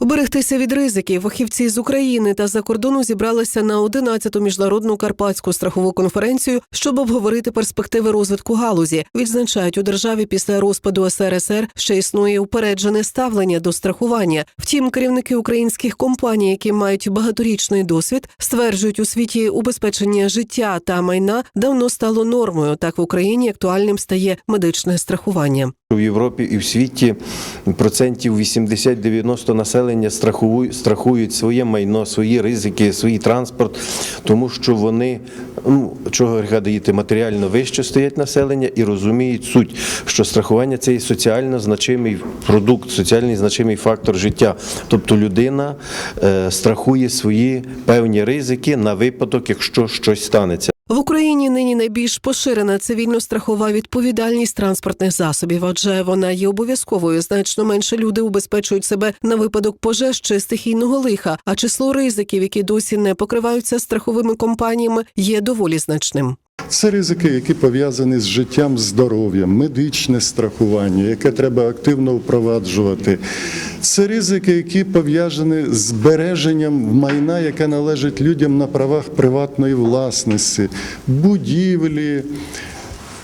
Уберегтися від ризиків фахівці з України та за кордону зібралися на 11-ту міжнародну карпатську страхову конференцію, щоб обговорити перспективи розвитку галузі. Відзначають у державі після розпаду СРСР, ще існує упереджене ставлення до страхування. Втім, керівники українських компаній, які мають багаторічний досвід, стверджують у світі убезпечення життя та майна давно стало нормою. Так в Україні актуальним стає медичне страхування. В Європі і в світі процентів 80-90 населення страхують, страхують своє майно, свої ризики, свій транспорт, тому що вони, ну чого гріха доїти, матеріально вище стоять населення і розуміють суть, що страхування це є соціально значимий продукт, соціальний значимий фактор життя. Тобто людина е, страхує свої певні ризики на випадок, якщо щось станеться. В Україні нині найбільш поширена цивільно-страхова відповідальність транспортних засобів, адже вона є обов'язковою. Значно менше люди убезпечують себе на випадок пожеж чи стихійного лиха, а число ризиків, які досі не покриваються страховими компаніями, є доволі значним. Це ризики, які пов'язані з життям, здоров'ям, медичне страхування, яке треба активно впроваджувати. Це ризики, які пов'язані з збереженням майна, яке належить людям на правах приватної власності, будівлі,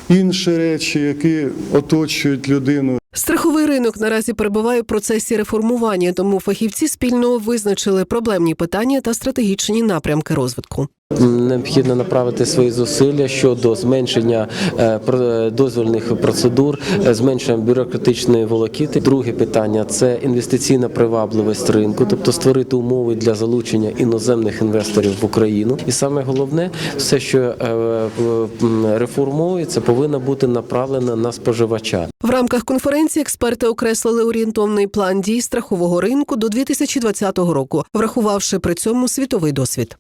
інші речі, які оточують людину. Страховий ринок наразі перебуває в процесі реформування, тому фахівці спільно визначили проблемні питання та стратегічні напрямки розвитку. Необхідно направити свої зусилля щодо зменшення е, дозвольних процедур, е, зменшення бюрократичної волокіти. Друге питання це інвестиційна привабливість ринку, тобто створити умови для залучення іноземних інвесторів в Україну. І саме головне, все, що е, реформується, повинно бути направлено на споживача. В рамках конференції експерти окреслили орієнтовний план дій страхового ринку до 2020 року, врахувавши при цьому світовий досвід.